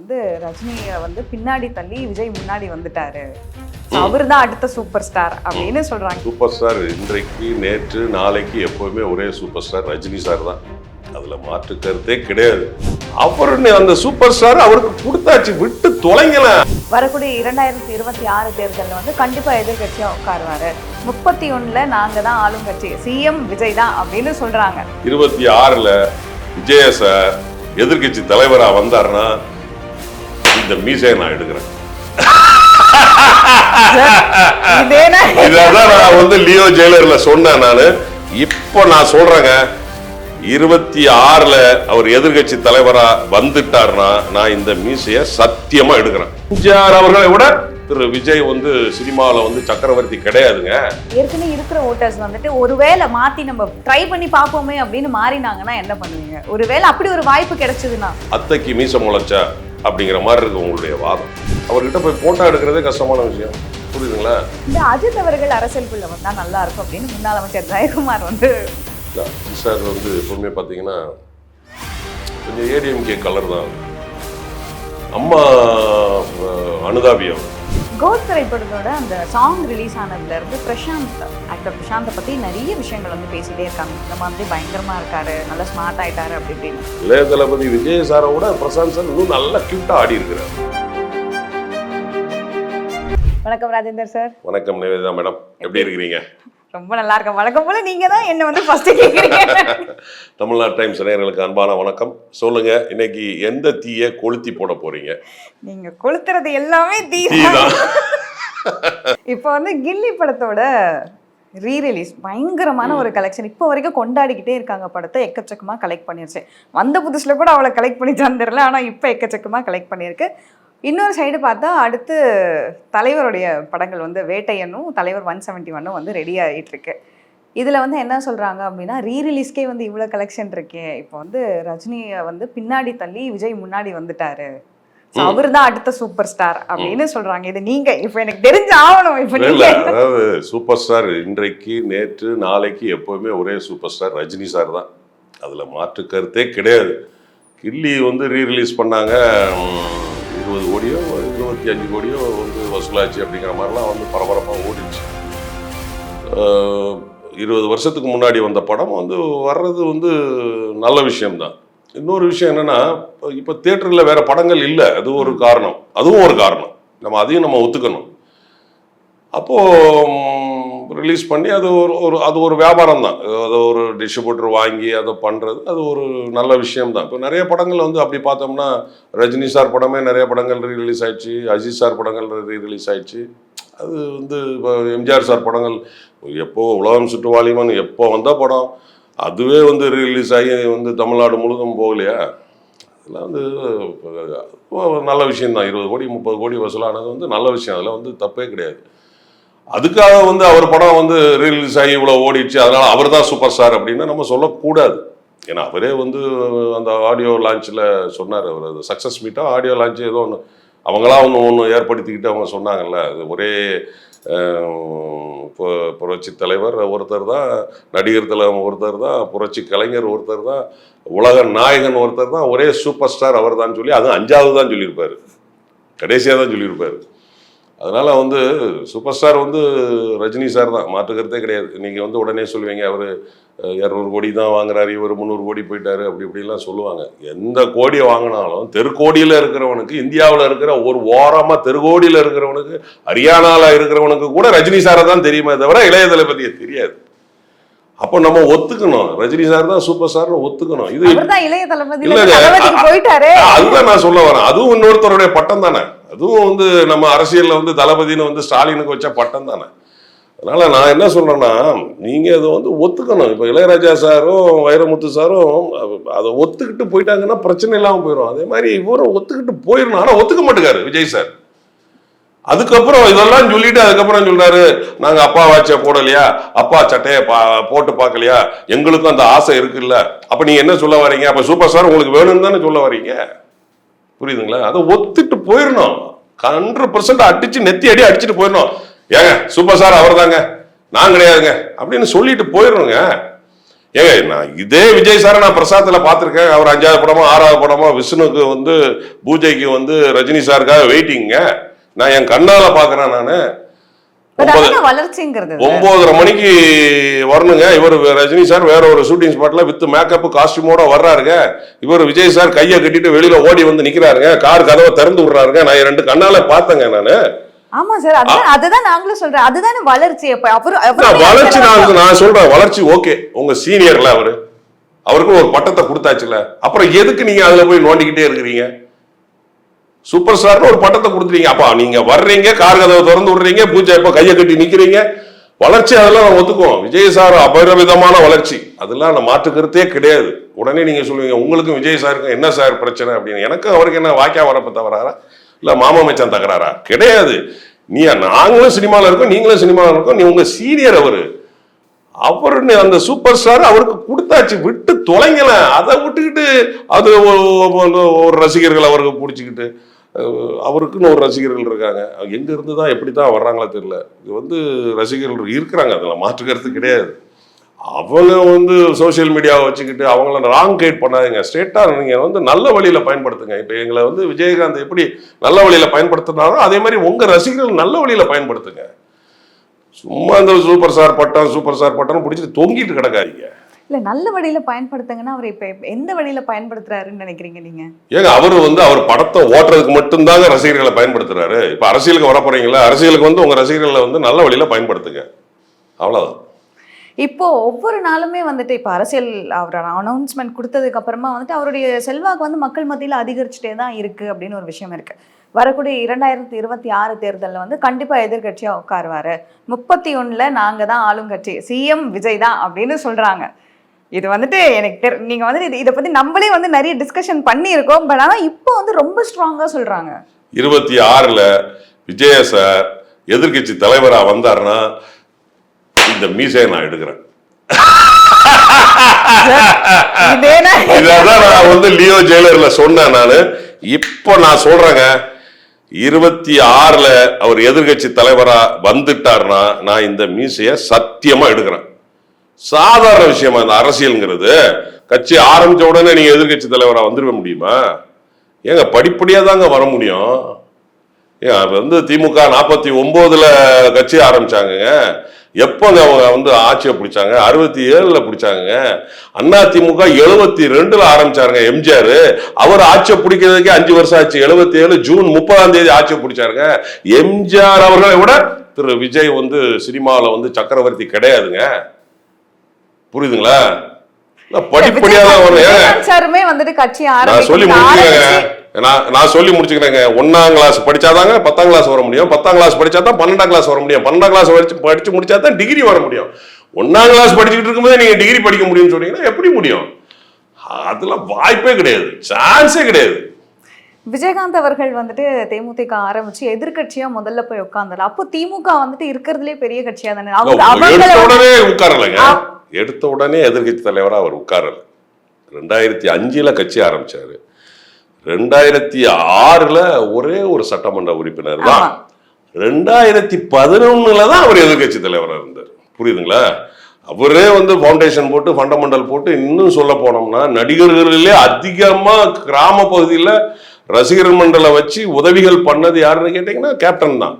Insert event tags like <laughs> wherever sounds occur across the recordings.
வந்து ரஜினியை வந்து பின்னாடி தள்ளி விஜய் முன்னாடி வந்துட்டாரு. அவர் தான் அடுத்த சூப்பர் ஸ்டார் அப்படின்னு சொல்றாங்க. சூப்பர் ஸ்டார் இன்றைக்கு நேற்று நாளைக்கு எப்பவுமே ஒரே சூப்பர் ஸ்டார் ரஜினி சார் தான். அதுல மாற்று கருத்தே கிடையாது. அவரு அந்த சூப்பர் ஸ்டார் அவருக்கு கொடுத்தாச்சு விட்டு தொலைங்களேன் வரக்கூடிய இரண்டாயிரத்தி இருபத்தி ஆறு தேர்தலில் வந்து கண்டிப்பா எதிர்கட்சியா உட்காருவாரு. முப்பத்தி ஒண்ணுல நாங்க தான் ஆளும் கட்சி சிஎம் விஜய் தான் அப்படின்னு சொல்றாங்க. இருபத்தி ஆறுல விஜய சார் எதிர்க்கட்சி தலைவரா வந்தாருன்னா இந்த மீசையை நான் எடுக்கிறேன். இதேனா? நான் வந்து லியோ ஜெயிலர்ல சொன்னேன் நானு. இப்போ நான் சொல்றேங்க இருபத்தி ஆறுல அவர் எதிர்க்கட்சி தலைவரா வந்துட்டார்னா நான் இந்த மீசைய சத்தியமா எடுக்கிறேன். எம்ஜிஆர் அவர்களை விட திரு விஜய் வந்து சினிமாவில் வந்து சக்கரவர்த்தி கிடையாதுங்க. ஏற்கனவே இருக்கிற ஓட்டர்ஸ் வந்துட்டு ஒருவேளை மாத்தி நம்ம ட்ரை பண்ணி பார்ப்போமே அப்படின்னு மாறினாங்கன்னா என்ன பண்ணுவீங்க? ஒருவேளை அப்படி ஒரு வாய்ப்பு கிடைச்சதுன்னா? அத்தைக்கு மீசை முளைச்சா அப்படிங்கிற மாதிரி இருக்கு உங்களுடைய வாதம். அவர்கிட்ட போய் போட்டோ எடுக்கிறதே கஷ்டமான விஷயம். புரியுதுங்களா? இந்த அஜித் அவர்கள் அரசியலுக்குள்ள வந்தா நல்லா இருக்கும் அப்படின்னு முன்னாள் அமைச்சர் ஜெயக்குமார் வந்து சார் வந்து எப்பவுமே பார்த்தீங்கன்னா கொஞ்சம் ஏடிஎம்கே கலர் தான். அம்மா அனுதாபியம் கோட் திரைப்படத்தோட அந்த சாங் ரிலீஸ் ஆனதுல இருந்து பிரசாந்த் ஆக்டர் பிரசாந்தை பத்தி நிறைய விஷயங்கள் வந்து பேசிட்டே இருக்காங்க. இந்த மாதிரி பயங்கரமா இருக்காரு நல்லா ஸ்மார்ட் ஆயிட்டாரு அப்படி இப்படின்னு. இளைய தளபதி விஜய் சாரை விட பிரசாந்த் சார் இன்னும் நல்லா கியூட்டா ஆடி இருக்கிறார். வணக்கம் ராஜேந்தர் சார். வணக்கம் நிவேதா மேடம். எப்படி? இருக்கிறீங்க? ரொம்ப நல்லா இருக்கேன் வழக்கம் போல நீங்க தான் என்ன வந்து ஃபர்ஸ்ட் கேக்குறீங்க. <laughs> தமிழ்நாடு டைம்ஸ் நேயர்களுக்கு அன்பான வணக்கம். சொல்லுங்க இன்னைக்கு எந்த தீயை கொளுத்தி போட போறீங்க? நீங்க கொளுத்துறது எல்லாமே தீ தான். <laughs> இப்போ வந்து கில்லி படத்தோட ரீ ரிலீஸ் பயங்கரமான ஒரு கலெக்ஷன் இப்போ வரைக்கும் கொண்டாடிக்கிட்டே இருக்காங்க படத்தை எக்கச்சக்கமாக கலெக்ட் பண்ணிருச்சு. வந்த புதுசில் கூட அவளை கலெக்ட் பண்ணி தந்துடல ஆனால் இப்போ எக்கச்சக்கமாக கலெக்ட் பண்ணியிருக்கு. இன்னொரு சைடு பார்த்தா அடுத்து தலைவருடைய படங்கள் வந்து வேட்டையனும் தலைவர் ஒன் செவன்ட்டி ஒன்னும் வந்து ரெடி ஆகிட்டு இருக்கு இதில் வந்து என்ன சொல்கிறாங்க அப்படின்னா ரீ ரிலீஸ்க்கே வந்து இவ்வளோ கலெக்ஷன் இருக்கே. இப்போ வந்து ரஜினியை வந்து பின்னாடி தள்ளி விஜய் முன்னாடி வந்துட்டாரு. அவர் தான் அடுத்த சூப்பர் ஸ்டார் அப்படின்னு சொல்றாங்க. இது நீங்க இப்ப எனக்கு தெரிஞ்சு ஆகணும் இப்ப அதாவது சூப்பர் ஸ்டார் இன்றைக்கு நேற்று நாளைக்கு எப்பவுமே ஒரே சூப்பர் ஸ்டார் ரஜினி சார் தான். அதுல மாற்று கருத்தே கிடையாது. கில்லி வந்து ரீ ரிலீஸ் பண்ணாங்க இருபது கோடியோ இருபத்தி அஞ்சு கோடியோ வந்து வசூலாச்சு அப்படிங்கிற மாதிரிலாம் வந்து பரபரப்பாக ஓடிச்சு இருபது வருஷத்துக்கு முன்னாடி வந்த படம் வந்து வர்றது வந்து நல்ல விஷயம்தான். இன்னொரு விஷயம் என்னன்னா இப்போ தேட்டரில் வேறு படங்கள் இல்லை. அது ஒரு காரணம். அதுவும் ஒரு காரணம். நம்ம அதையும் நம்ம ஒத்துக்கணும். அப்போது ரிலீஸ் பண்ணி அது ஒரு ஒரு அது ஒரு வியாபாரம் தான் அது ஒரு டிஸ்ட்ரிபியூட்டர் வாங்கி அதை பண்ணுறது அது ஒரு நல்ல விஷயம் தான் இப்போ நிறைய படங்கள் வந்து அப்படி பார்த்தோம்னா ரஜினி சார் படமே நிறைய படங்கள் ரீ ரிலீஸ் ஆயிடுச்சு அஜித் சார் படங்கள் ரீ ரிலீஸ் ஆயிடுச்சு. அது வந்து இப்போ எம்ஜிஆர் சார் படங்கள் எப்போ உலகம் சுற்றுவாலிமன் எப்போ வந்த படம் அதுவே வந்து ரிலீஸ் ஆகி வந்து தமிழ்நாடு முழுதும் போகலையா? அதெல்லாம் வந்து நல்ல விஷயம் தான் இருபது கோடி முப்பது கோடி வசூலானது வந்து நல்ல விஷயம். அதில் வந்து தப்பே கிடையாது. அதுக்காக வந்து அவர் படம் வந்து ரிலீஸ் ஆகி இவ்வளோ ஓடிடுச்சு அதனால அவர் தான் சூப்பர் ஸ்டார் அப்படின்னு நம்ம சொல்லக்கூடாது. ஏன்னா அவரே வந்து அந்த ஆடியோ லான்ச்சில் சொன்னார் அவர். அது சக்ஸஸ் மீட்டாக ஆடியோ லான்ச் ஏதோ ஒன்று அவங்களா ஒன்று ஒன்று ஏற்படுத்திக்கிட்டு அவங்க சொன்னாங்கல்ல. அது ஒரே புரட்சி தலைவர் ஒருத்தர் தான் நடிகர் தலைவர் ஒருத்தர் தான் புரட்சி கலைஞர் ஒருத்தர் தான் உலக நாயகன் ஒருத்தர் தான் ஒரே சூப்பர் ஸ்டார் அவர் தான் சொல்லி அதுவும் அஞ்சாவது தான் சொல்லியிருப்பார். கடைசியாக தான் சொல்லியிருப்பாரு. அதனால வந்து சூப்பர் ஸ்டார் வந்து ரஜினி சார் தான் மாற்றுக்கிறதே கிடையாது. நீங்கள் வந்து உடனே சொல்லுவீங்க அவர் இரநூறு கோடி தான் வாங்குறாரு இவர் முந்நூறு கோடி போயிட்டாரு அப்படி இப்படிலாம் சொல்லுவாங்க. எந்த கோடியை வாங்கினாலும் தெருக்கோடியில் இருக்கிறவனுக்கு இந்தியாவில் இருக்கிற ஒரு ஓரமாக தெருக்கோடியில் இருக்கிறவனுக்கு ஹரியானாவில் இருக்கிறவனுக்கு கூட ரஜினி சாரை தான் தெரியுமே தவிர இளைய தளபதியை தெரியாது. அப்போ நம்ம ஒத்துக்கணும். ரஜினி சார் தான் சூப்பர் ஸ்டார்னு ஒத்துக்கணும். இது அதுதான் நான் சொல்ல வரேன். அதுவும் இன்னொருத்தருடைய பட்டம் தானே? அதுவும் வந்து நம்ம அரசியலில் வந்து தளபதினு வந்து ஸ்டாலினுக்கு வச்ச பட்டம் தானே? அதனால் நான் என்ன சொல்கிறேன்னா நீங்கள் அதை வந்து ஒத்துக்கணும். இப்போ இளையராஜா சாரும் வைரமுத்து சாரும் அதை ஒத்துக்கிட்டு போயிட்டாங்கன்னா பிரச்சனை இல்லாமல் போயிடும் அதே மாதிரி இவரும் ஒத்துக்கிட்டு போயிடணும் ஆனால் ஒத்துக்க மாட்டேங்காரு விஜய் சார். அதுக்கப்புறம் இதெல்லாம் சொல்லிட்டு அதுக்கப்புறம் சொல்றாரு நாங்க அப்பா வாட்ச போடலையா? அப்பா சட்டையை பா போட்டு பார்க்கலையா? எங்களுக்கும் அந்த ஆசை இருக்குல்ல. அப்ப நீங்க என்ன சொல்ல வரீங்க? அப்ப சூப்பர் ஸ்டார் உங்களுக்கு வேணும்னு தானே சொல்ல வரீங்க? புரியுதுங்களா? அதை ஒத்துட்டு போயிடணும் ஹண்ட்ரட் பர்சன்ட் அடிச்சு நெத்தி அடி அடிச்சுட்டு போயிடணும் ஏங்க சூப்பர் சார் அவர் தாங்க நான் கிடையாதுங்க. அப்படின்னு சொல்லிட்டு போயிடணுங்க ஏங்க நான் இதே விஜய் சாரை நான் பிரசாத்தில் பார்த்துருக்கேன். அவர் அஞ்சாவது படமோ ஆறாவது படமோ விஷ்ணுக்கு வந்து பூஜைக்கு வந்து ரஜினி சாருக்காக வெயிட்டிங்க நான் என் கண்ணால் பார்க்குறேன் நான். ஒன்பதரை மணிக்கு வரணுங்க. இவர் ரஜினி சார் வேற ஒரு ஷூட்டிங் ஸ்பாட்ல வித் மேக்கப் காஸ்டியூமோட வர்றாருங்க. இவர் விஜய் சார் கையை கட்டிட்டு வெளியில ஓடி வந்து நிக்கிறாருங்க. கார் கதவை திறந்து விடுறாருங்க. நான் ரெண்டு கண்ணால பார்த்தேங்க நானு. ஆமா சார் அதுதான் அதுதான் நாங்களும் சொல்றேன். அதுதானே வளர்ச்சி வளர்ச்சி நான் நான் சொல்றேன் வளர்ச்சி ஓகே. உங்க சீனியர்ல அவரு. அவருக்கு ஒரு பட்டத்தை கொடுத்தாச்சுல. அப்புறம் எதுக்கு நீங்க அதுல போய் நோண்டிக்கிட்டே இருக்கிறீங்க? சூப்பர் ஸ்டார்னு ஒரு பட்டத்தை கொடுத்துறீங்க அப்பா நீங்க வர்றீங்க கார் கதவை திறந்து விடுறீங்க பூஜை இப்போ கையை கட்டி நிக்கிறீங்க. வளர்ச்சி அதெல்லாம் நான் ஒத்துக்குவோம். விஜய் சார் அபரிமிதமான வளர்ச்சி. அதெல்லாம் நான் மாற்றுக்கிறதே கிடையாது. உடனே நீங்க சொல்லுவீங்க உங்களுக்கும் விஜய் சாருக்கும் என்ன சார் பிரச்சனை? அப்படின்னு. எனக்கு அவருக்கு என்ன வாக்கியா வரப்ப தவறாரா? இல்ல மாமா மச்சான் தகராறா? கிடையாது. நீ நாங்களும் சினிமாவில் இருக்கோம் நீங்களும் சினிமாவில் இருக்கோம். நீ உங்க சீனியர் அவரு. அவரு அந்த சூப்பர் ஸ்டார் அவருக்கு கொடுத்தாச்சு விட்டு தொலைங்கல. அதை விட்டுக்கிட்டு அது ஒரு ரசிகர்கள் அவருக்கு பிடிச்சிக்கிட்டு. அவருக்குன்னு ஒரு ரசிகர்கள் இருக்காங்க. எங்க இருந்து தான் எப்படி தான் வர்றாங்களோ தெரியல. இது வந்து ரசிகர்கள் இருக்கிறாங்க. அதில் மாற்றுக்கிறது கிடையாது. அவங்க வந்து சோஷியல் மீடியாவை வச்சுக்கிட்டு அவங்கள ராங் கைட் பண்ணாதீங்க. ஸ்ட்ரெயிட்டாக நீங்கள் வந்து நல்ல வழியில் பயன்படுத்துங்க. இப்போ எங்களை வந்து விஜயகாந்த் எப்படி நல்ல வழியில் பயன்படுத்தினாரோ அதே மாதிரி உங்கள் ரசிகர்கள் நல்ல வழியில் பயன்படுத்துங்க. சும்மா இந்த சூப்பர் ஸ்டார் பட்டம் சூப்பர் ஸ்டார் பட்டம் பிடிச்சிட்டு தொங்கிட்டு கிடக்காதீங்க. இல்ல நல்ல வழியில பயன்படுத்துங்கன்னா அவர் இப்ப எந்த வழியில பயன்படுத்துறாருன்னு நினைக்கிறீங்க நீங்க? ஏங்க அவர் வந்து அவர் படத்தை ஓட்டுறதுக்கு மட்டும்தாங்க ரசிகர்களை பயன்படுத்துறாரு. இப்போ அரசியலுக்கு வர போறீங்களா? அரசியலுக்கு வந்து உங்க ரசிகர்களை வந்து நல்ல வழியில பயன்படுத்துங்க. அவ்வளவுதான். இப்போ ஒவ்வொரு நாளுமே வந்துட்டு இப்போ அரசியல் அவர் அனௌன்ஸ்மெண்ட் கொடுத்ததுக்கு அப்புறமா வந்துட்டு அவருடைய செல்வாக்கு வந்து மக்கள் மத்தியில் அதிகரிச்சுட்டே தான் இருக்கு அப்படின்னு ஒரு விஷயம் இருக்கு. வரக்கூடிய இரண்டாயிரத்தி இருபத்தி ஆறு தேர்தலில் வந்து கண்டிப்பா எதிர்க்கட்சியா உட்காருவாரு. முப்பத்தி ஒண்ணுல நாங்க தான் ஆளுங்கட்சி சிஎம் விஜய் தான் அப்படின்னு சொல்றாங்க. இது வந்துட்டு எனக்கு தெரி நீங்க வந்து இது- இதை பத்தி நம்மளே வந்து நிறைய டிஸ்கஷன் பண்ணியிருக்கோம் பட் ஆனா இப்போ வந்து ரொம்ப ஸ்ட்ராங்கா சொல்றாங்க. இருபத்தி ஆறுல விஜய சார் எதிர்க்கட்சி தலைவரா வந்தாருன்னா இந்த மீசையை நான் எடுக்கிறேன். இதேனா? நான் வந்து லியோ ஜெயிலர்ல சொன்னேன் நானு. இப்போ நான் சொல்றேங்க இருபத்தி ஆறுல அவர் எதிர்க்கட்சி தலைவரா வந்துட்டாருன்னா நான் இந்த மீசைய சத்தியமா எடுக்கிறேன். சாதாரண விஷயமா இந்த அரசியல்ங்கிறது? கட்சி ஆரம்பிச்ச உடனே நீங்க எதிர்க்கட்சி தலைவராக வந்துருக்க முடியுமா? ஏங்க படிப்படியா தாங்க வர முடியும். ஏன் அது வந்து திமுக நாற்பத்தி ஒன்பதுல கட்சி ஆரம்பிச்சாங்கங்க. எப்போங்க அவங்க வந்து ஆட்சியை பிடிச்சாங்க? அறுபத்தி ஏழுல பிடிச்சாங்க அண்ணா திமுக எழுபத்தி ரெண்டுல ஆரம்பிச்சாருங்க எம்ஜிஆர். அவர் ஆட்சியை பிடிக்கிறதுக்கே அஞ்சு வருஷம் ஆச்சு. எழுபத்தி ஏழு ஜூன் முப்பதாம் தேதி ஆட்சியை பிடிச்சாருங்க. எம்ஜிஆர் அவர்களை விட திரு. விஜய் வந்து சினிமாவில் வந்து சக்கரவர்த்தி கிடையாதுங்க. கட்சி நான் சொல்லி முடிச்சுக்கிறேங்க ஆரம்பிச்சு நான் நான் சொல்லி முடிச்சுக்கிறேங்க. ஒன்னாம் கிளாஸ் படிச்சாதாங்க பத்தாம் கிளாஸ் வர முடியும். பத்தாம் கிளாஸ் படிச்சா தான் பன்னெண்டாம் கிளாஸ் வர முடியும். பன்னெண்டாம் கிளாஸ் படிச்சு படிச்சு முடிச்சா தான் டிகிரி வர முடியும். ஒன்னாம் கிளாஸ் படிச்சுக்கிட்டு இருக்கும்போது நீங்க டிகிரி படிக்க முடியும்னு சொன்னீங்கன்னா எப்படி முடியும்? அதெல்லாம் வாய்ப்பே கிடையாது. சான்ஸே கிடையாது. விஜயகாந்த் அவர்கள் வந்துட்டு தேமுதிக ஆரம்பிச்சு எதிர்க்கட்சியா முதல்ல போய் உட்கார்ந்தாரு. அப்போ திமுக வந்துட்டு இருக்கிறதுலே பெரிய கட்சியா தானே. அவங்க எடுத்த உடனே உட்காரலைங்க ஆ. எடுத்த உடனே எதிர்க்கட்சி தலைவரா அவர் உட்காரல. ரெண்டாயிரத்தி அஞ்சுல கட்சி ஆரம்பிச்சாரு. ரெண்டாயிரத்தி ஆறுல ஒரே ஒரு சட்டமன்ற உறுப்பினர் தான். ரெண்டாயிரத்தி பதினொன்னுல தான் அவர் எதிர்க்கட்சி தலைவரா இருந்தார். புரியுதுங்களா? அவரே வந்து ஃபவுண்டேஷன் போட்டு ஃபண்டமெண்டல் போட்டு இன்னும் சொல்ல போனோம்னா நடிகர்களிலே அதிகமா கிராம பகுதியில் ரசிகர் மண்டலை வச்சு உதவிகள் பண்ணது யாருன்னு கேட்டீங்கன்னா கேப்டன் தான்.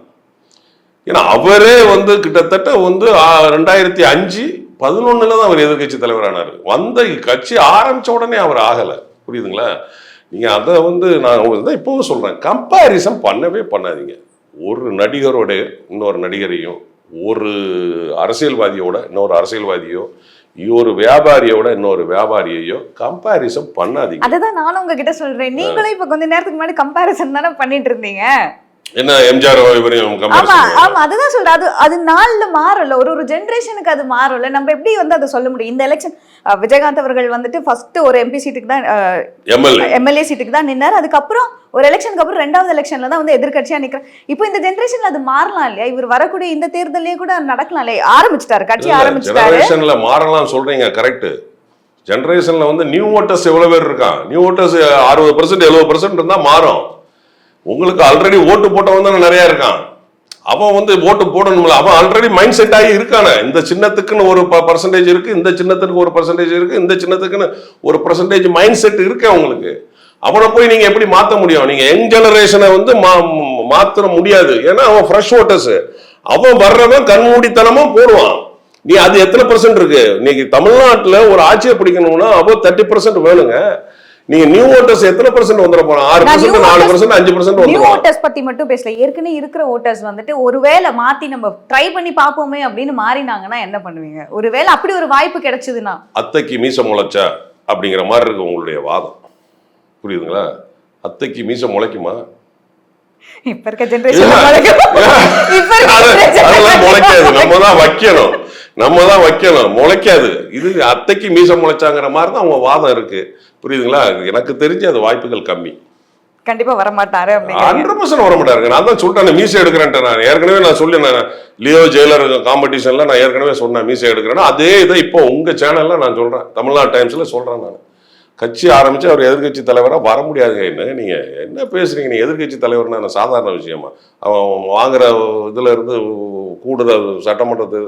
ஏன்னா அவரே வந்து கிட்டத்தட்ட வந்து ரெண்டாயிரத்தி அஞ்சு பதினொன்னுல தான் அவர் எதிர்க்கட்சி தலைவரானார். வந்த கட்சி ஆரம்பிச்ச உடனே அவர் ஆகலை. புரியுதுங்களா? நீங்க அதை வந்து நான் தான் இப்போவும் சொல்றேன். கம்பாரிசன் பண்ணவே பண்ணாதீங்க. ஒரு நடிகரோட இன்னொரு நடிகரையும் ஒரு அரசியல்வாதியோட இன்னொரு அரசியல்வாதியோ ஒரு வியாபாரியோட இன்னொரு வியாபாரியையோ கம்பாரிசன் பண்ணாதீங்க. அதுதான் நானும் உங்ககிட்ட சொல்றேன். நீங்களும் இப்ப கொஞ்ச நேரத்துக்கு முன்னாடி கம்பாரிசன் தானே பண்ணிட்டு இருந்தீங்க? என்ன எம்ஜிஆர் ஆமா அதுதான் சொல்றேன். அது அது நாள்ல மாறல. ஒரு ஒரு ஜெனரேஷனுக்கு அது மாறல. நம்ம எப்படி வந்து அதை சொல்ல முடியும்? இந்த எலெக்ஷன் விஜயகாந்த் அவர்கள் வந்துட்டு ஃபர்ஸ்ட் ஒரு எம்பி சீட்டுக்கு தான் எம்எல்ஏ சீட்டுக்கு தான் நின்னார். அதுக்கப்புறம் ஒரு எலெக்ஷனுக்கு அப்புறம் ரெண்டாவது எலெக்ஷன்ல தான் வந்து எதிர்க்கட்சியா நிக்கிறேன் இப்போ இந்த ஜெனரேஷன்ல அது மாறலாம் இல்லையா? இவர் வரக்கூடிய இந்த தேர்தலே கூட நடக்கலாம் இல்லையா? ஆரம்பிச்சிட்டாரு கட்சி ஆரம்பிச்சிட்டாரு. ஜெனரேஷன்ல மாறலாம் சொல்றீங்க கரெக்ட் ஜெனரேஷன்ல வந்து நியூ ஓட்டர்ஸ் எவ்வளவு பேர் இருக்கான்? நியூ ஓட்டர்ஸ் அறுபது பர்சன்ட் எழுபது பர்சன்ட் இருந்தா மாறும். உங்களுக்கு ஆல்ரெடி ஓட்டு போட்டவன் தானே நிறைய இருக்கான். அவன் வந்து ஓட்டு போடணும்ல அவன் ஆல்ரெடி மைண்ட் செட் ஆகி இருக்கானே. இந்த சின்னத்துக்குன்னு ஒரு பர்சன்டேஜ் இருக்கு இந்த சின்னத்துக்கு ஒரு பர்சன்டேஜ் இருக்கு இந்த சின்னத்துக்குன்னு ஒரு பர்சன்டேஜ் மைண்ட் செட் இருக்கு அவங்களுக்கு. அவனை போய் நீங்க எப்படி மாத்த முடியும்? நீங்க யங் ஜெனரேஷனை வந்து மா- முடியாது. ஏன்னா அவன் ஃப்ரெஷ் ஓட்டர்ஸ் அவன் வர்றவன் கண்மூடித்தனமா போடுவான். நீ அது எத்தனை பர்சன்ட் இருக்கு? இன்னைக்கு தமிழ்நாட்டில் ஒரு ஆட்சியை பிடிக்கணும்னா அப்போ தேர்ட்டி பர்சன்ட் வேணுங்க. நீங்க நியூ ஓட்டர்ஸ் எத்தனை பர்சன்ட் வந்துட போறான் ஆறு பர்சன்ட் நாலு பர்சன்ட் அஞ்சு பர்சன்ட் நியூ ஓட்டர்ஸ் பத்தி மட்டும் பேசல. ஏற்கனவே இருக்கிற ஓட்டர்ஸ் வந்துட்டு ஒருவேளை மாத்தி நம்ம ட்ரை பண்ணி பார்ப்போமே அப்படின்னு மாறினாங்கன்னா என்ன பண்ணுவீங்க? ஒருவேளை அப்படி ஒரு வாய்ப்பு கிடைச்சதுன்னா? அத்தைக்கு மீச முளைச்சா அப்படிங்கிற மாதிரி இருக்கு உங்களுடைய வாதம். புரியுதுங்களா? அத்தைக்கு மீச முளைக்குமா? இப்ப இருக்க. ஜெனரேஷன் முளைக்காது. நம்ம தான் வைக்கணும். நம்ம தான் வைக்கணும். முளைக்காது. இது அத்தைக்கு மீச முளைச்சாங்கிற மாதிரி தான் அவங்க வாதம் இருக்கு. புரியுதுங்களா? எனக்கு தெரிஞ்சு அது வாய்ப்புகள் கம்மி. கண்டிப்பா வர மாட்டாரு அப்படிங்க ஹண்ட்ரட் பர்சன்ட் வர மாட்டாருங்க நான் தான் சொல்லிட்டேன் மீசை எடுக்கிறேன்ட்டு நான். ஏற்கனவே நான் சொல்லி நான் லியோ ஜெயிலர் காம்படிஷன்ல நான் ஏற்கனவே சொன்னேன் மீசை எடுக்கிறேன்னா. அதே இதை இப்போ உங்க சேனல்ல நான் சொல்றேன். தமிழ்நாடு டைம்ஸ்ல சொல்றேன் நான். கட்சி ஆரம்பிச்சு அவர் எதிர்க்கட்சி தலைவரா வர முடியாதுங்க என்ன நீங்க என்ன பேசுறீங்க? நீங்க எதிர்க்கட்சி தலைவர்னா என்ன சாதாரண விஷயமா? அவன் வாங்குற இதுல இருந்து கூடுதல் சட்டமன்றத்து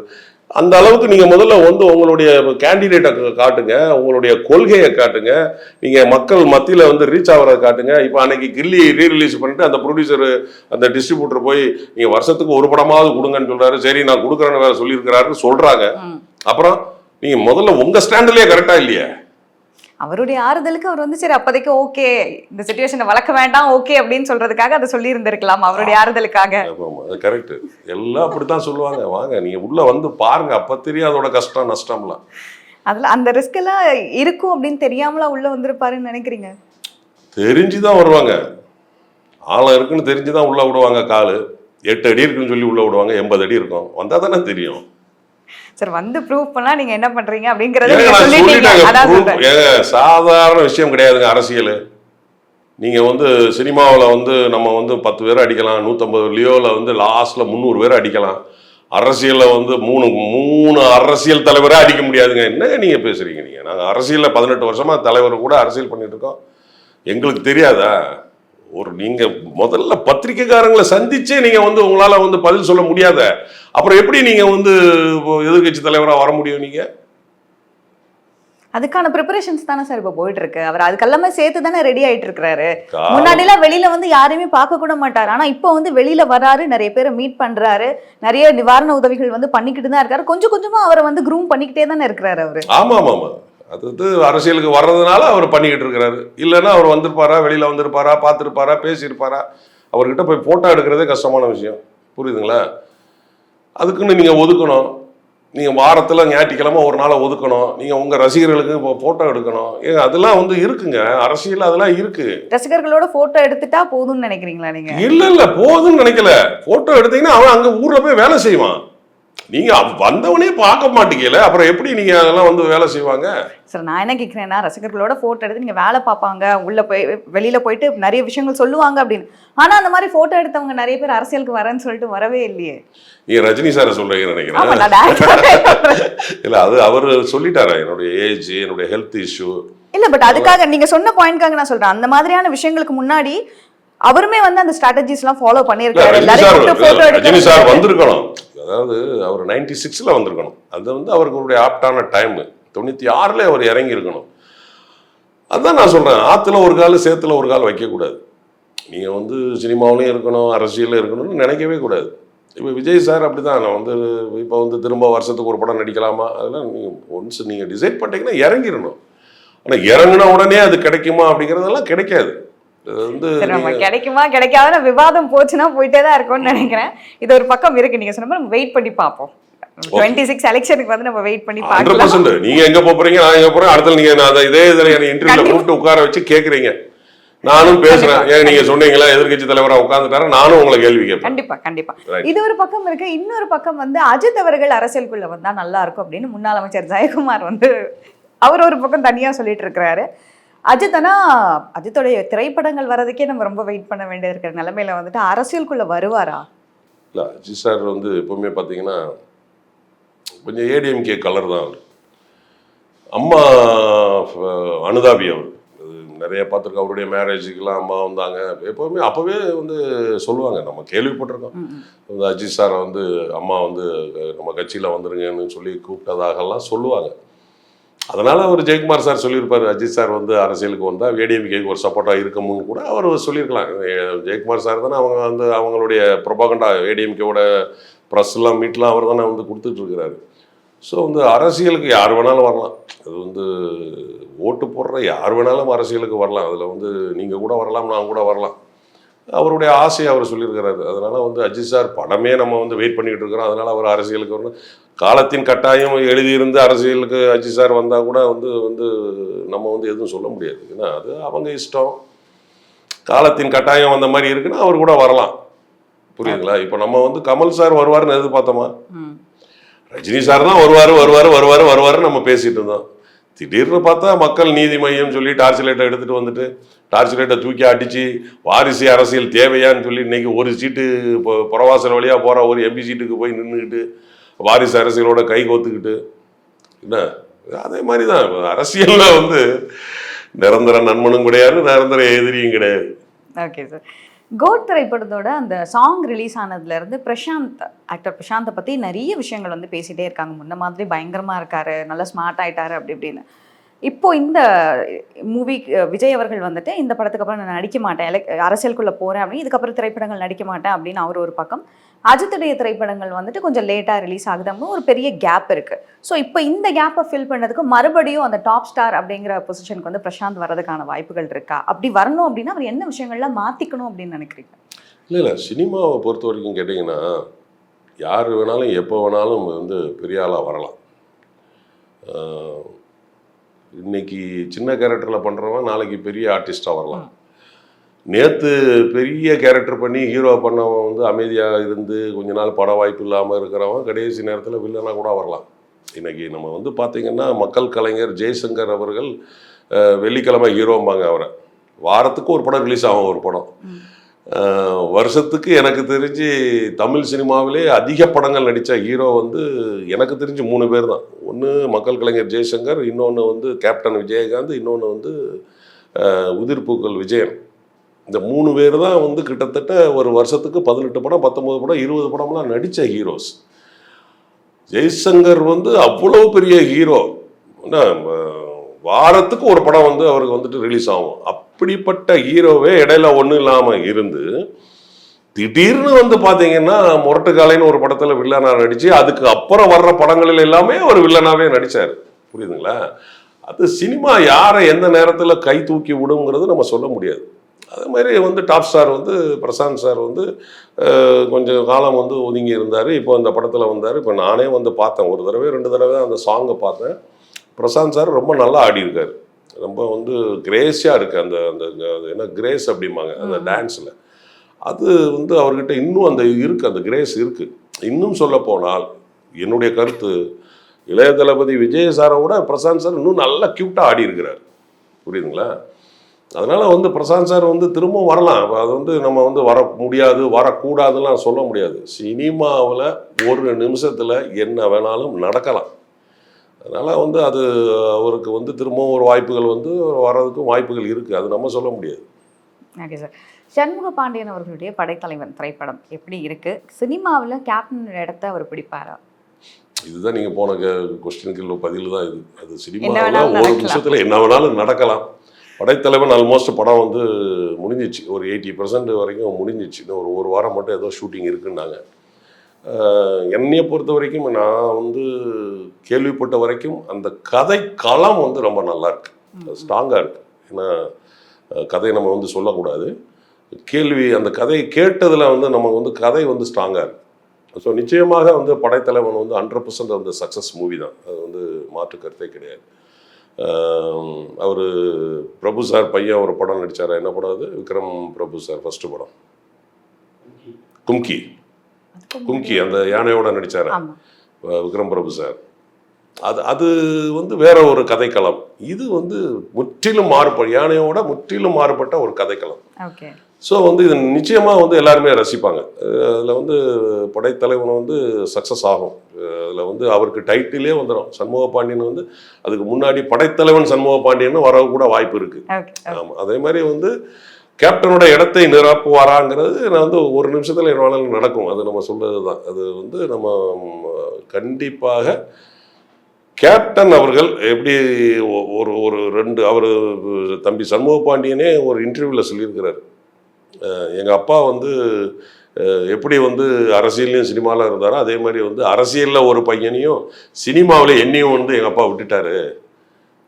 அந்த அளவுக்கு நீங்க முதல்ல வந்து உங்களுடைய கேண்டிடேட்டை காட்டுங்க. உங்களுடைய கொள்கையை காட்டுங்க. நீங்க மக்கள் மத்தியில வந்து ரீச் ஆகிறத காட்டுங்க. இப்போ அன்னைக்கு கில்லி ரீ ரிலீஸ் பண்ணிட்டு அந்த ப்ரொடியூசர் அந்த டிஸ்ட்ரிபியூட்டர் போய் நீங்க வருஷத்துக்கு ஒரு படமாவது கொடுங்கன்னு சொல்றாரு. சரி நான் கொடுக்குறேன்னு வேற சொல்லியிருக்கிறாருன்னு சொல்றாங்க. ம். அப்புறம் நீங்க முதல்ல உங்க ஸ்டாண்ட்லயே கரெக்டா இல்லையா? அவருடைய ஆறுதலுக்கு அவர் வந்து சரி அப்போதைக்கு ஓகே இந்த சுச்சுவேஷனை வளர்க்க வேண்டாம் ஓகே அப்படின்னு சொல்றதுக்காக அதை சொல்லி இருந்திருக்கலாம் அவருடைய ஆறுதலுக்காக. அது கரெக்ட் எல்லாம் அப்படித்தான் சொல்லுவாங்க. வாங்க நீங்க உள்ள வந்து பாருங்க அப்ப தெரியும் அதோட கஷ்டம் நஷ்டம்லாம். அதுல அந்த ரிஸ்க் எல்லாம் இருக்கும் அப்படின்னு தெரியாமலா உள்ள வந்திருப்பாருன்னு நினைக்கிறீங்க? தெரிஞ்சுதான் வருவாங்க. ஆழம் இருக்குன்னு தெரிஞ்சுதான் உள்ள விடுவாங்க காலு. எட்டு அடி இருக்குன்னு சொல்லி உள்ள விடுவாங்க எண்பது அடி இருக்கும். வந்தா தானே தெரியும். சார் வந்து ப்ரூவ் பண்ணா நீங்க என்ன பண்றீங்க அப்படிங்கறத சொல்லிட்டீங்க. சாதாரண விஷயம் கிடையாதுங்க அரசியல். நீங்க வந்து சினிமாவில் வந்து நம்ம வந்து பத்து பேர் அடிக்கலாம் நூற்றம்பது லியோவில் வந்து லாஸ்ட்ல முந்நூறு பேர் அடிக்கலாம். அரசியலில் வந்து மூணு மூணு அரசியல் தலைவரே அடிக்க முடியாதுங்க. என்னங்க நீங்க பேசுறீங்க நீங்க? நாங்கள் அரசியலில் பதினெட்டு வருஷமா தலைவர் கூட அரசியல் பண்ணிட்டு இருக்கோம். எங்களுக்கு தெரியாதா? ஒரு நீங்க முதல்ல பத்திரிக்கைக்காரங்களை சந்திச்சே நீங்க வந்து உங்களால வந்து பதில் சொல்ல முடியாத அப்புறம் எப்படி நீங்க வந்து எதிர்கட்சி தலைவரா வர முடியும் நீங்க? அதுக்கான ப்ரிப்பரேஷன்ஸ் தானே சார் இப்போ போயிட்டு இருக்கு அவர் அதுக்கெல்லாமே சேர்த்து தானே ரெடி ஆயிட்டு இருக்காரு காரணம் முன்னாடி எல்லாம் வெளியில வந்து யாரையுமே பார்க்க கூட மாட்டாரு. ஆனா இப்போ வந்து வெளியில வராரு நிறைய பேரை மீட் பண்றாரு நிறைய நிவாரண உதவிகள் வந்து பண்ணிக்கிட்டு தான் இருக்காரு. கொஞ்சம் கொஞ்சமா அவரை வந்து க்ரூம் பண்ணிக்கிட்டே தானே இருக்கிறாரு அவரு. ஆமா ஆமா அது வந்து அரசியலுக்கு வர்றதுனால அவர் பண்ணிக்கிட்டு இருக்கிறாரு. இல்லைன்னா அவர் வந்திருப்பாரா வெளியில வந்திருப்பாரா பார்த்துருப்பாரா பேசியிருப்பாரா? அவர்கிட்ட போய் போட்டோ எடுக்கிறதே கஷ்டமான விஷயம். புரியுதுங்களா? அதுக்குன்னு நீங்க ஒதுக்கணும். நீங்க வாரத்துல ஞாயிற்றுக்கிழமை ஒரு நாளை ஒதுக்கணும். நீங்க உங்க ரசிகர்களுக்கு இப்போ போட்டோ எடுக்கணும். ஏங்க அதெல்லாம் வந்து இருக்குங்க. அரசியல் அதெல்லாம் இருக்கு. ரசிகர்களோட போட்டோ எடுத்துட்டா போதும்னு நினைக்கிறீங்களா நீங்க? இல்ல இல்ல போதும்னு நினைக்கல. போட்டோ எடுத்தீங்கன்னா அவன் அங்க ஊர்ல போய் வேலை செய்வான். நீங்க வந்தவனே பார்க்க மாட்டீங்கல அப்புறம் எப்படி நீங்க அதெல்லாம் வந்து வேலை செய்வாங்க? சார் நான் என்ன கேட்குறேன்னா ரசிகர்களோட போட்டோ எடுத்து நீங்க வேலை பார்ப்பாங்க. உள்ள போய் வெளியில போயிட்டு நிறைய விஷயங்கள் சொல்லுவாங்க அப்படின்னு. ஆனா அந்த மாதிரி போட்டோ எடுத்தவங்க நிறைய பேர் அரசியலுக்கு வரேன்னு சொல்லிட்டு வரவே இல்லையே. நீங்க ரஜினி சாரை ஆமா நினைக்கிறேன் இல்ல அது அவர் சொல்லிட்டாரா? என்னுடைய ஏஜ் என்னுடைய ஹெல்த் இஷ்யூ இல்ல பட் அதுக்காக நீங்க சொன்ன பாயிண்ட்காக நான் சொல்றேன். அந்த மாதிரியான விஷயங்களுக்கு முன்னாடி அவருமே வந்து அந்த ஸ்ட்ராட்டஜிஸ் எல்லாம் ஃபாலோ பண்ணியிருக்காரு. ரஜினி சார் வந்திருக்கணும். அதாவது அவர் நைன்டி சிக்ஸ்ல வந்திருக்கணும். அது வந்து அவர்களுடைய ஆப்டான டைம் தொண்ணூத்தி ஆறுல அவர் இறங்கி இருக்கணும் அதான் நான் சொல்றேன் ஆத்துல ஒரு கால் சேத்துல ஒரு கால் வைக்கக்கூடாது. நீங்க வந்து சினிமாவிலையும் இருக்கணும் அரசியலில் இருக்கணும்னு நினைக்கவே கூடாது. இப்போ விஜய் சார் அப்படிதான் நான் வந்து இப்போ வந்து திரும்ப வருஷத்துக்கு ஒரு படம் நடிக்கலாமா? அதெல்லாம் நீங்கள் ஒன்ஸ் நீங்கள் டிசைட் பண்ணிட்டீங்கன்னா இறங்கிடணும். ஆனால் இறங்கின உடனே அது கிடைக்குமா அப்படிங்கிறதெல்லாம் கிடைக்காது. வந்து நம்ம கிடைக்குமா கிடைக்காத விவாதம் போச்சுன்னா போயிட்டே தான் இருக்கும்னு நினைக்கிறேன். இது ஒரு பக்கம் இருக்கு. நீங்க சொன்ன மாதிரி வெயிட் பண்ணி பார்ப்போம். டுவெண்ட்டி சிக்ஸ் எலெக்ஷனுக்கு வந்து நம்ம வெயிட் பண்ணி பார்க்கலாம். நீங்க எங்க போறீங்க நான் எங்க போறேன்? அடுத்த நீங்க நான் அதை இதே இதுல என்ன இன்டர்வியூல கண்டிப்பா. கூப்பிட்டு உட்கார வச்சு கேக்குறீங்க. நானும் பேசுறேன். ஏன் நீங்க சொன்னீங்களா எதிர்க்கட்சி தலைவரா உட்கார்ந்துட்டாரு? நானும் உங்களை கேள்வி கேட்பேன். கண்டிப்பா கண்டிப்பா. இது ஒரு பக்கம் இருக்கு. இன்னொரு பக்கம் வந்து அஜித் அவர்கள் அரசியலுக்குள்ள வந்தா நல்லா இருக்கும் அப்படின்னு முன்னாள் அமைச்சர் ஜெயக்குமார் வந்து அவர் ஒரு பக்கம் தனியா சொல்லிட்டு இருக்கிறாரு. அஜித் ஆனா அஜித்தோடைய திரைப்படங்கள் வர்றதுக்கே நம்ம ரொம்ப வெயிட் பண்ண வேண்டியது இருக்கிற நிலைமையில வந்துட்டு அரசியலுக்குள்ள வருவாரா? இல்ல அஜித் சார் வந்து எப்பவுமே பாத்தீங்கன்னா கொஞ்சம் ஏடிஎம்கே கலர் தான் அவர். அம்மா அனுதாபி அவர். நிறைய பார்த்துருக்கோம். அவருடைய மேரேஜுக்கெல்லாம் அம்மா வந்தாங்க. எப்போவுமே அப்போவே வந்து சொல்லுவாங்க. நம்ம கேள்விப்பட்டிருக்கோம். வந்து அஜித் சாரை வந்து அம்மா வந்து நம்ம கட்சியில் வந்துருங்கன்னு சொல்லி கூப்பிட்டதாகலாம் சொல்லுவாங்க. அதனால் அவர் ஜெயக்குமார் சார் சொல்லியிருப்பார் அஜித் சார் வந்து அரசியலுக்கு வந்தால் ஏடிஎம்கேக்கு ஒரு சப்போர்ட்டாக இருக்கமும் கூட அவர் சொல்லியிருக்கலாம். ஜெயக்குமார் சார் தானே அவங்க வந்து அவங்களுடைய ப்ரொபகண்டா ஏடிஎம்கேவோட ப்ரெஸ்லாம் மீட்லாம் அவர் தானே வந்து கொடுத்துட்ருக்கிறாரு ஸோ வந்து அரசியலுக்கு யார் வேணாலும் வரலாம். அது வந்து ஓட்டு போடுற யார் வேணாலும் அரசியலுக்கு வரலாம். அதில் வந்து நீங்கள் கூட வரலாம் நான் கூட வரலாம். அவருடைய ஆசையை அவர் சொல்லியிருக்கிறாரு. அதனால வந்து அஜித் சார் படமே நம்ம வந்து வெயிட் பண்ணிக்கிட்டு இருக்கிறோம். அதனால அவர் அரசியலுக்கு வரணும். காலத்தின் கட்டாயம் எழுதியிருந்து அரசியலுக்கு அஜித் சார் வந்தால் கூட வந்து வந்து நம்ம வந்து எதுவும் சொல்ல முடியாது. ஏன்னா அது அவங்க இஷ்டம். காலத்தின் கட்டாயம் வந்த மாதிரி இருக்குன்னா அவர் கூட வரலாம். புரியுதுங்களா? இப்போ நம்ம வந்து கமல் சார் வருவார்னு எதிர்பார்த்தோமா. ரஜினி சார் தான் வருவார் வருவார் வருவார் வருவார் நம்ம பேசிட்டு இருந்தோம். திடீர்னு பார்த்தா மக்கள் நீதி மையம் சொல்லி டார்ச் லைட்டை எடுத்துட்டு வந்துட்டு டார்ச் லைட்டை தூக்கி அடிச்சு வாரிசு அரசியல் தேவையான்னு சொல்லி இன்னைக்கு ஒரு சீட்டு இப்போ புறவாசல் வழியாக போகிற ஒரு எம்பி சீட்டுக்கு போய் நின்றுக்கிட்டு வாரிசு அரசியலோட கை கோத்துக்கிட்டு என்ன? அதே மாதிரி தான் அரசியலில் வந்து நிரந்தர நண்பனும் கிடையாது நிரந்தர எதிரியும் கிடையாது. Okay sir. கோட் திரைப்படத்தோட அந்த சாங் ரிலீஸ் ஆனதுல இருந்து பிரசாந்த் ஆக்டர் பிரசாந்தை பத்தி நிறைய விஷயங்கள் வந்து பேசிகிட்டே இருக்காங்க. முன்ன மாதிரி பயங்கரமா இருக்காரு நல்லா ஸ்மார்ட் ஆயிட்டாரு அப்படி இப்படின்னு. இப்போ இந்த மூவி விஜய் அவர்கள் வந்துட்டு இந்த படத்துக்கு அப்புறம் நான் நடிக்க மாட்டேன். Elec- அரசியலுக்குள்ள போறேன் அப்படின்னு இதுக்கப்புறம் திரைப்படங்கள் நடிக்க மாட்டேன் அப்படின்னு அவர் ஒரு பக்கம். அஜித்துடைய திரைப்படங்கள் வந்துட்டு கொஞ்சம் லேட்டாக ரிலீஸ் ஆகுதாம ஒரு பெரிய கேப் இருக்கு. ஸோ இப்போ இந்த கேப்பை ஃபில் பண்ணதுக்கு மறுபடியும் அந்த டாப் ஸ்டார் அப்படிங்கிற பொசிஷனுக்கு வந்து பிரசாந்த் வரதுக்கான வாய்ப்புகள் இருக்கா? அப்படி வரணும் அப்படின்னா அவர் என்ன விஷயங்கள்லாம் மாத்திக்கணும் அப்படின்னு நினைக்கிறீங்க? இல்லை இல்லை. சினிமாவை பொறுத்த வரைக்கும் கேட்டிங்கன்னா யார் வேணாலும் எப்போ வேணாலும் வந்து பெரிய ஆளாக வரலாம். இன்னைக்கு சின்ன கேரக்டரில் பண்ணுறவன் நாளைக்கு பெரிய ஆர்டிஸ்டாக வரலாம். நேற்று பெரிய கேரக்டர் பண்ணி ஹீரோ பண்ணவன் வந்து அமைதியாக இருந்து கொஞ்ச நாள் பட வாய்ப்பு இல்லாமல் இருக்கிறவன் கடைசி நேரத்தில் வில்லனாக கூட வரலாம். இன்னைக்கு நம்ம வந்து பார்த்திங்கன்னா மக்கள் கலைஞர் ஜெய்சங்கர் அவர்கள் வெள்ளிக்கிழமை ஹீரோம்பாங்க அவரை. வாரத்துக்கு ஒரு படம் ரிலீஸ் ஆகும் ஒரு படம். வருஷத்துக்கு எனக்கு தெரிஞ்சு தமிழ் சினிமாவிலே அதிக படங்கள் நடித்த ஹீரோ வந்து எனக்கு தெரிஞ்சு மூணு பேர் தான். ஒன்று மக்கள் கலைஞர் ஜெய்சங்கர் இன்னொன்று வந்து கேப்டன் விஜயகாந்த் இன்னொன்று வந்து உதிர்பூக்கள் விஜயன். இந்த மூணு பேர் தான் வந்து கிட்டத்தட்ட ஒரு வருஷத்துக்கு பதினெட்டு படம் பத்தொம்போது படம் இருபது படம்லாம் நடித்த ஹீரோஸ் ஜெய்சங்கர் வந்து அவ்வளோ பெரிய ஹீரோ என்ன, வாரத்துக்கு ஒரு படம் வந்து அவருக்கு வந்துட்டு ரிலீஸ் ஆகும். அப்படிப்பட்ட ஹீரோவே இடையில ஒன்றும் இல்லாமல் இருந்து திடீர்னு வந்து பார்த்தீங்கன்னா முரட்டுக்காலைன்னு ஒரு படத்தில் வில்லனா நடிச்சு அதுக்கு அப்புறம் வர்ற படங்களில் எல்லாமே அவர் வில்லனாவே நடிச்சார். புரியுதுங்களா? அது சினிமா யாரை எந்த நேரத்தில் கை தூக்கி விடுங்கிறது நம்ம சொல்ல முடியாது. அதே மாதிரி வந்து டாப் ஸ்டார் வந்து பிரசாந்த் சார் வந்து கொஞ்சம் காலம் வந்து ஒதுங்கி இருந்தார். இப்போ அந்த படத்தில் வந்தார். இப்போ நானே வந்து பார்த்தேன். ஒரு தடவை ரெண்டு தடவை அந்த சாங்கை பார்த்தேன். பிரசாந்த் சார் ரொம்ப நல்லா ஆடியிருக்காரு. ரொம்ப வந்து கிரேஸியாக இருக்குது அந்த அந்த என்ன கிரேஸ் அப்படிம்பாங்க. அந்த டான்ஸில் அது வந்து அவர்கிட்ட இன்னும் அந்த இருக்குது அந்த கிரேஸ் இருக்குது இன்னும் சொல்ல போனால் என்னுடைய கருத்து இளைய தளபதி விஜய் சாரை விட பிரசாந்த் சார் இன்னும் நல்லா க்யூட்டாக ஆடி இருக்கிறார். புரியுதுங்களா? அதனால வந்து பிரசாந்த் சார் வந்து திரும்பவும் வரலாம். அது வந்து நம்ம வந்து வர முடியாது வரக்கூடாதுலாம் சொல்ல முடியாது. சினிமாவில் ஒரு நிமிஷத்தில் என்ன வேணாலும் நடக்கலாம். அதனால் வந்து அது அவருக்கு வந்து திரும்பவும் ஒரு வாய்ப்புகள் வந்து வர்றதுக்கும் வாய்ப்புகள் இருக்குது அது நம்ம சொல்ல முடியாது. ஓகே சார் சண்முக பாண்டியன் அவர்களுடைய படைத்தலைவன் திரைப்படம் எப்படி இருக்கு? சினிமாவில் கேப்டன் இடத்த அவர் பிடிப்பாரா? இதுதான் நீங்கள் போன கொஸ்டினுக்கு பதில் தான் இது. அது சினிமாவில் ஒரு. நிமிஷத்தில் என்ன வேணாலும் நடக்கலாம். படைத்தலைவன் ஆல்மோஸ்ட் படம் வந்து முடிஞ்சிச்சு. ஒரு எயிட்டி பர்சன்ட் வரைக்கும் முடிஞ்சிச்சு. இன்னும் ஒரு ஒரு வாரம் மட்டும் ஏதோ ஷூட்டிங் இருக்குன்னாங்க. என்னைய பொறுத்த வரைக்கும் நான் வந்து கேள்விப்பட்ட வரைக்கும் அந்த கதை களம் வந்து ரொம்ப நல்லா இருக்கு. ஸ்ட்ராங்காக இருக்கு. ஏன்னா கதையை நம்ம வந்து சொல்லக்கூடாது. கேள்வி அந்த கதையை கேட்டதில் வந்து நமக்கு வந்து கதை வந்து ஸ்ட்ராங்காக இருக்கு ஸோ நிச்சயமாக வந்து படைத்தலைவன் வந்து ஹண்ட்ரட் பர்சன்ட் வந்து சக்ஸஸ் மூவி தான். அது வந்து மாற்று கருத்தே கிடையாது. அவர் பிரபு சார் பையன் ஒரு படம் நடித்தார் என்ன படம் அது? விக்ரம் பிரபு சார் ஃபர்ஸ்ட் படம். கும்கி. கும்கி. அந்த யானையோட நடித்தார் விக்ரம் பிரபு சார் அது அது வந்து வேற ஒரு கதைக்களம். இது வந்து முற்றிலும் மாறுபட்ட யானையோட முற்றிலும் மாறுபட்ட ஒரு கதைக்களம். ஸோ வந்து இது நிச்சயமாக வந்து எல்லாருமே ரசிப்பாங்க. அதில் வந்து படைத்தலைவன் வந்து சக்ஸஸ் ஆகும். அதில் வந்து அவருக்கு டைட்டிலே வந்துடும் சண்முக பாண்டியன் வந்து அதுக்கு முன்னாடி படைத்தலைவன் சண்முக பாண்டியன் வர கூட வாய்ப்பு இருக்கு. ஆமாம் அதே மாதிரி வந்து கேப்டனோட இடத்தை நிரப்புவாராங்கிறது நான் வந்து ஒரு நிமிஷத்தில் என்னால் நடக்கும். அது நம்ம சொல்றது தான் அது வந்து நம்ம கண்டிப்பாக கேப்டன் அவர்கள் எப்படி ஒ- ஒரு ஒரு ரெண்டு அவர் தம்பி சண்முக பாண்டியனே ஒரு இன்டர்வியூவில் சொல்லியிருக்கிறார். எங்கள் அப்பா வந்து எப்படி வந்து அரசியல்லையும் சினிமாவில் இருந்தாரோ அதே மாதிரி வந்து அரசியலில் ஒரு பையனையும் சினிமாவில் என்னையும் வந்து எங்கள் அப்பா விட்டுட்டாரு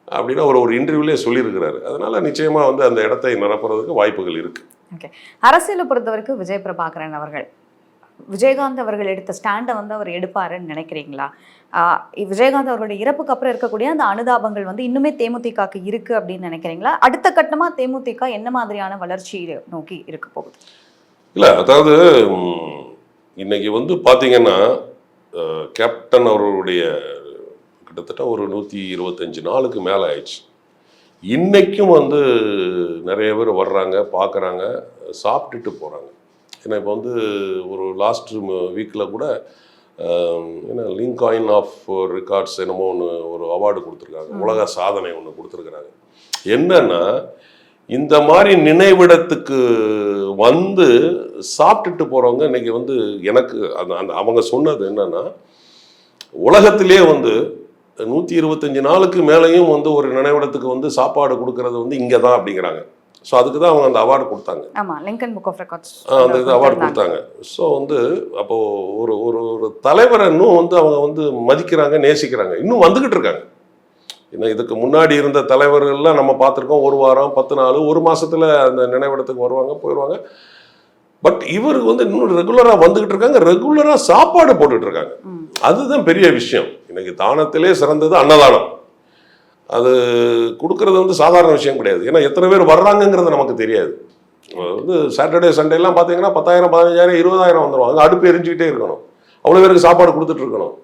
அப்படின்னு அவர் ஒரு இன்டர்வியூலே சொல்லியிருக்கிறாரு. அதனால நிச்சயமாக வந்து அந்த இடத்தை நிரப்புறதுக்கு வாய்ப்புகள் இருக்குது ஓகே. அரசியலை பொறுத்த வரைக்கும் விஜய் பிரபாகரன் அவர்கள் விஜயகாந்த் அவர்கள் எடுத்த ஸ்டாண்டை வந்து அவர் எடுப்பாருன்னு நினைக்கிறீங்களா? விஜயகாந்த் அவர்களுடைய இறப்புக்கு அப்புறம் இருக்கக்கூடிய அந்த அனுதாபங்கள் வந்து இன்னுமே தேமுதிகக்கு இருக்குது அப்படின்னு நினைக்கிறீங்களா? அடுத்த கட்டமாக தேமுதிக என்ன மாதிரியான வளர்ச்சி நோக்கி இருக்க போகுது? இல்லை அதாவது இன்னைக்கு வந்து பார்த்தீங்கன்னா கேப்டன் அவர்களுடைய கிட்டத்தட்ட ஒரு நூற்றி இருபத்தஞ்சு நாளுக்கு மேலே ஆயிடுச்சு. இன்னைக்கும் வந்து நிறைய பேர் வர்றாங்க பார்க்குறாங்க சாப்பிட்டுட்டு போகிறாங்க ஏன்னா இப்போ வந்து ஒரு லாஸ்ட் வீக்கில் கூட என்ன லிங்காயின் ஆஃப் ரெக்கார்ட்ஸ் என்னமோ ஒன்று ஒரு அவார்டு கொடுத்துருக்காங்க. உலக சாதனை ஒன்று கொடுத்துருக்குறாங்க என்னன்னா இந்த மாதிரி நினைவிடத்துக்கு வந்து சாப்பிட்டுட்டு போகிறவங்க இன்னைக்கு வந்து எனக்கு அந்த அந்த அவங்க சொன்னது என்னன்னா உலகத்திலே வந்து நூற்றி இருபத்தஞ்சு நாளுக்கு மேலேயும் வந்து ஒரு நினைவிடத்துக்கு வந்து சாப்பாடு கொடுக்கறது வந்து இங்கே தான் அப்படிங்கிறாங்க. ஸோ அதுக்கு தான் அவங்க அந்த அவார்டு கொடுத்தாங்க. ஆமா லிங்கன் புக் ஆஃப் ரெக்கார்ட்ஸ் அந்த இது அவார்டு கொடுத்தாங்க. ஸோ வந்து அப்போது ஒரு ஒரு ஒரு தலைவரை இன்னும் வந்து அவங்க வந்து மதிக்கிறாங்க நேசிக்கிறாங்க. இன்னும் வந்துக்கிட்டு இருக்காங்க. ஏன்னா இதுக்கு முன்னாடி இருந்த தலைவர்கள்லாம் நம்ம பார்த்துருக்கோம். ஒரு வாரம் பத்து நாள் ஒரு மாசத்துல அந்த நினைவிடத்துக்கு வருவாங்க போயிடுவாங்க பட் இவருக்கு வந்து இன்னும் ரெகுலராக வந்துக்கிட்டு இருக்காங்க. ரெகுலராக சாப்பாடு போட்டுட்டு இருக்காங்க. அதுதான் பெரிய விஷயம். இன்னைக்கு தானத்திலே சிறந்தது அன்னதானம். அது கொடுக்கறது வந்து சாதாரண விஷயம் கிடையாது. ஏன்னா எத்தனை பேர் வர்றாங்கங்கிறது நமக்கு தெரியாது. வந்து சாட்டர்டே சண்டேலாம் பார்த்தீங்கன்னா பத்தாயிரம் பதினஞ்சாயிரம் இருபதாயிரம் வந்துடுவாங்க அடுப்பு எரிஞ்சுக்கிட்டே இருக்கணும். அவ்வளோ பேருக்கு சாப்பாடு கொடுத்துட்டு இருக்கணும்.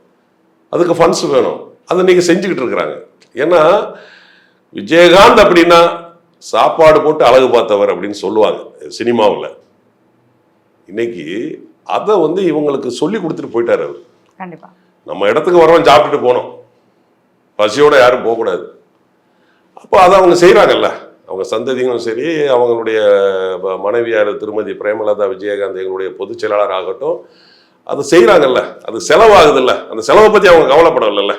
அதுக்கு ஃபண்ட்ஸ் வேணும். அதை இன்னைக்கு செஞ்சுக்கிட்டு இருக்கிறாங்க. ஏன்னா விஜயகாந்த் அப்படின்னா சாப்பாடு போட்டு அழகு பார்த்தவர் அப்படின்னு சொல்லுவாங்க. சினிமாவில். இன்னைக்கு அதை வந்து இவங்களுக்கு சொல்லி கொடுத்துட்டு போயிட்டாரு அவர். கண்டிப்பா. நம்ம இடத்துக்கு வரவன் சாப்பிட்டுட்டு போனோம். பசியோட யாரும் போகக்கூடாது. அப்போ அதை அவங்க செய்கிறாங்கல்ல அவங்க சந்ததிகளும் சரி அவங்களுடைய மனைவியார் திருமதி பிரேமலதா விஜயகாந்த் எங்களுடைய பொதுச் செயலாளர் ஆகட்டும் அதை செய்கிறாங்கல்ல அது செலவாகுதுல்ல. அந்த செலவை பற்றி அவங்க கவலைப்படலைல்ல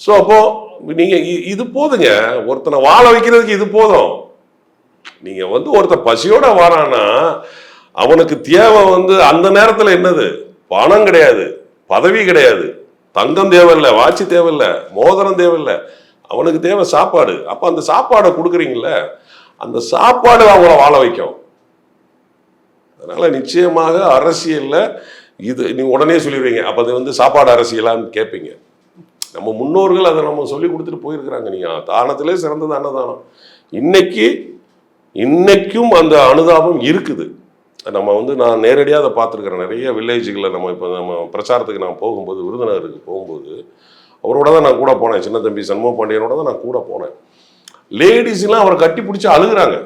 ஸோ அப்போது நீங்கள் இது போதுங்க. ஒருத்தனை வாழ வைக்கிறதுக்கு இது போதும். நீங்கள் வந்து ஒருத்தன் பசியோட வரான்னா அவனுக்கு தேவை வந்து அந்த நேரத்தில் என்னது? பணம் கிடையாது. பதவி கிடையாது. தங்கம் தேவையில்லை வாட்சி தேவையில்லை மோதிரம் தேவையில்லை. அவனுக்கு தேவை சாப்பாடு. அப்போ அந்த சாப்பாடை கொடுக்குறீங்கள அந்த சாப்பாடு அவங்கள வாழ வைக்கும். அதனால நிச்சயமாக அரசியல்ல இது நீங்கள் உடனே சொல்லிடுவீங்க அப்போ அது வந்து சாப்பாடு அரசியலான்னு கேட்பீங்க. நம்ம முன்னோர்கள் அதை நம்ம சொல்லி கொடுத்துட்டு போயிருக்கிறாங்க. நீங்க தானத்திலே சிறந்தது அன்னதானம். இன்னைக்கு இன்னைக்கும் அந்த அனுதாபம் இருக்குது. நம்ம வந்து நான் நேரடியாக அதை பார்த்துருக்குறேன். நிறைய வில்லேஜுகளில் நம்ம இப்போ நம்ம பிரச்சாரத்துக்கு நான் போகும்போது விருதுநகருக்கு போகும்போது அவரோட தான் நான் கூட போனேன். சின்ன தம்பி சண்முக பாண்டியனோட தான் நான் கூட போனேன். லேடிஸ்லாம் அவரை கட்டி பிடிச்சி அழுகுறாங்க.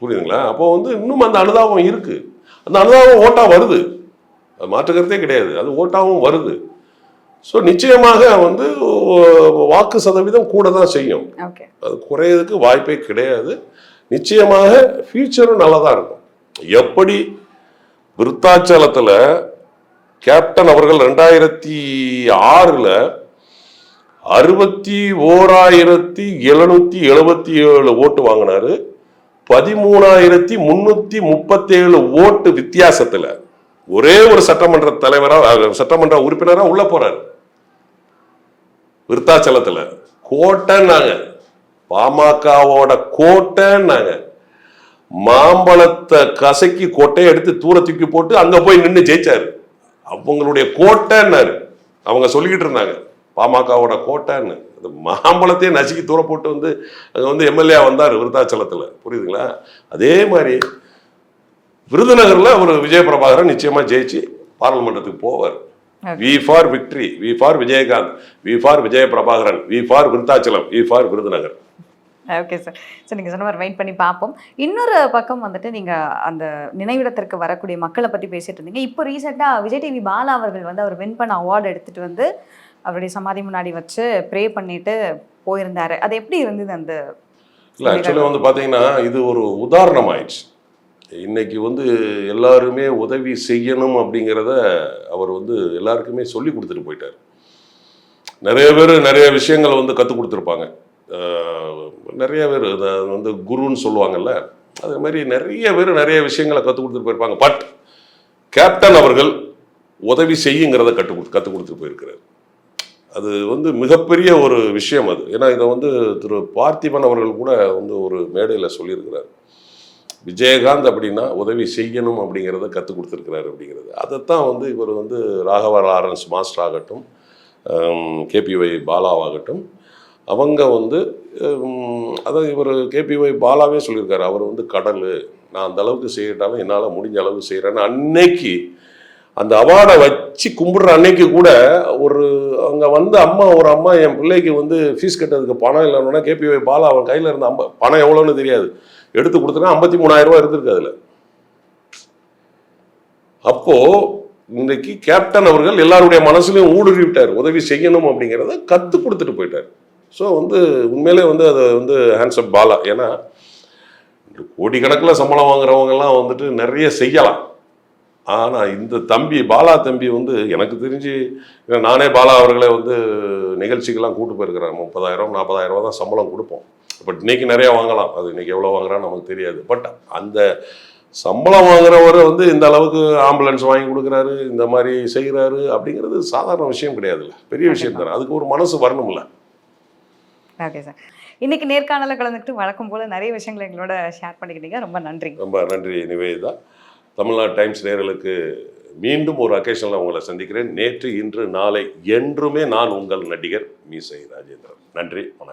புரியுதுங்களா? அப்போ வந்து இன்னும் அந்த அனுதாபம் இருக்கு. அந்த அனுதாபம் ஓட்டா வருது. அது மாற்றுக்கிறதே கிடையாது. அது ஓட்டாவும் வருது. ஸோ நிச்சயமாக வந்து வாக்கு சதவீதம் கூட தான் செய்யும். அது குறையறதுக்கு வாய்ப்பே கிடையாது. நிச்சயமாக ஃபியூச்சரும் நல்லா தான் இருக்கும். எப்படி விருத்தாச்சலத்தில் கேப்டன் அவர்கள் ரெண்டாயிரத்தி ஆறில் அறுபத்தி ஓராயிரத்தி எழுநூத்தி எழுபத்தி ஏழு ஓட்டு வாங்கினாரு. பதிமூணாயிரத்தி முன்னூத்தி முப்பத்தேழு ஓட்டு வித்தியாசத்துல ஒரே ஒரு சட்டமன்ற தலைவரா சட்டமன்ற உறுப்பினரா உள்ள போறாரு. விருத்தாச்சலத்துல கோட்டைன்னாங்க. பாமகவோட கோட்டைன்னாங்க. மாம்பழத்தை கசக்கி கொட்டையை எடுத்து தூர தூக்கி போட்டு அங்க போய் நின்று ஜெயிச்சாரு. அவங்களுடைய கோட்டைன்னாரு. அவங்க சொல்லிக்கிட்டு இருந்தாங்க பாமகவோட கோட்டைன்னு. அந்த மாம்பழத்தையே நசுக்கி தூர போட்டு வந்து அங்க வந்து எம்எல்ஏ வந்தார் விருத்தாச்சலத்துல. புரியுதுங்களா? அதே மாதிரி விருதுநகர்ல ஒரு விஜய பிரபாகரன் நிச்சயமா ஜெயிச்சு பார்லிமெண்டத்துக்கு போவார். V for victory V for Vijayakanth V for Vijaya Prabhakaran V for Virudhachalam V for Virudhunagar. Okay sir sir நீங்கள் சொன்ன மாதிரி வெயிட் பண்ணி பார்ப்போம். இன்னொரு பக்கம் வந்துட்டு நீங்கள் அந்த நினைவிடத்திற்கு வரக்கூடிய மக்களை பற்றி பேசிட்டு இருந்தீங்க. இப்போ ரீசெண்டாக விஜய் டிவி பாலா அவர்கள் வந்து அவர் வின் பண்ண அவார்டு எடுத்துட்டு வந்து அவருடைய சமாதி முன்னாடி வச்சு ப்ரே பண்ணிட்டு போயிருந்தாரு. அது எப்படி இருந்தது அந்த இல்லை ஆக்சுவலாக வந்து பார்த்தீங்கன்னா இது ஒரு உதாரணம் ஆயிடுச்சு இன்னைக்கு வந்து எல்லாருமே உதவி செய்யணும் அப்படிங்கிறத அவர் வந்து எல்லாருக்குமே சொல்லி கொடுத்துட்டு போயிட்டார். நிறைய பேர் நிறைய விஷயங்களை வந்து கற்றுக் கொடுத்துருப்பாங்க. நிறைய பேர் வந்து குருன்னு சொல்லுவாங்கல்ல அது மாதிரி நிறைய பேர் நிறைய விஷயங்களை கற்றுக் கொடுத்துட்டு போயிருப்பாங்க. பட் கேப்டன் அவர்கள் உதவி செய்யுங்கிறத கற்றுக் கொடு கற்றுக் கொடுத்துட்டு போயிருக்கிறார். அது வந்து மிகப்பெரிய ஒரு விஷயம் அது. ஏன்னா இதை வந்து திரு பார்த்திபன் அவர்கள் கூட வந்து ஒரு மேடையில் சொல்லியிருக்கிறார். விஜயகாந்த் அப்படின்னா உதவி செய்யணும் அப்படிங்கிறத கற்றுக் கொடுத்துருக்கிறாரு அப்படிங்கிறது. அதைத்தான் வந்து இவர் வந்து ராகவ லாரன்ஸ் மாஸ்டர் ஆகட்டும் கேபிஒய் பாலாவாகட்டும் அவங்க வந்து அதாவது அதான் இவர் கேபிஒய் பாலாவே சொல்லியிருக்காரு. அவர் வந்து கடல். நான் அந்த அளவுக்கு செய்யட்டாலும் என்னால் முடிஞ்ச அளவுக்கு செய்கிறேன்னு அன்னைக்கு அந்த அவார்டை வச்சு கும்பிடுற அன்னைக்கு கூட ஒரு அங்கே வந்து அம்மா ஒரு அம்மா என் பிள்ளைக்கு வந்து ஃபீஸ் கட்டுறதுக்கு பணம் இல்லைன்னா கேபிஒய் பாலா அவன் கையில் இருந்த அம்ப பணம் எவ்வளோன்னு தெரியாது. எடுத்து கொடுத்தனா ஐம்பத்தி மூணாயிரம் இருந்திருக்கு அதில். அப்போது இன்றைக்கு கேப்டன் அவர்கள் எல்லாருடைய மனசுலையும் ஊடுருவிட்டார். உதவி செய்யணும் அப்படிங்கிறத கற்றுக் கொடுத்துட்டு போயிட்டார். ஸோ வந்து உண்மையிலே வந்து அதை வந்து ஹேண்ட்ஸ்அப் பாலா. ஏன்னா கோடிக்கணக்கில் சம்பளம் வாங்குறவங்கெல்லாம் வந்துட்டு நிறைய செய்யலாம். ஆனால் இந்த தம்பி பாலா தம்பி வந்து எனக்கு தெரிஞ்சு நானே பாலா அவர்களை வந்து நிகழ்ச்சிக்கெல்லாம் கூட்டு போயிருக்கிறேன். முப்பதாயிரம் நாற்பதாயிரம் ரூபா தான் சம்பளம் கொடுப்போம். பட் இன்னைக்கு நிறையா வாங்கலாம். அது இன்னைக்கு எவ்வளோ வாங்குறான்னு நமக்கு தெரியாது. பட் அந்த சம்பளம் வாங்குறவர் வந்து இந்த அளவுக்கு ஆம்புலன்ஸ் வாங்கி கொடுக்குறாரு இந்த மாதிரி செய்கிறாரு அப்படிங்கிறது சாதாரண விஷயம் கிடையாதுல்ல. பெரிய விஷயம் தானே. அதுக்கு ஒரு மனசு வரணும்ல. ஓகே சார் இன்னைக்கு நேர்காணல கலந்துக்கிட்டு வழக்கம் போல நிறைய விஷயங்களை எங்களோட ஷேர் பண்ணிக்கிட்டீங்க. ரொம்ப நன்றி. ரொம்ப நன்றி நிவேதா. தமிழ்நாடு டைம்ஸ் நேர்களுக்கு மீண்டும் ஒரு அக்கேஷனில் உங்களை சந்திக்கிறேன். நேற்று இன்று நாளை என்றுமே நான் உங்கள் நடிகர் மீசை ராஜேந்திரன். நன்றி வணக்கம்.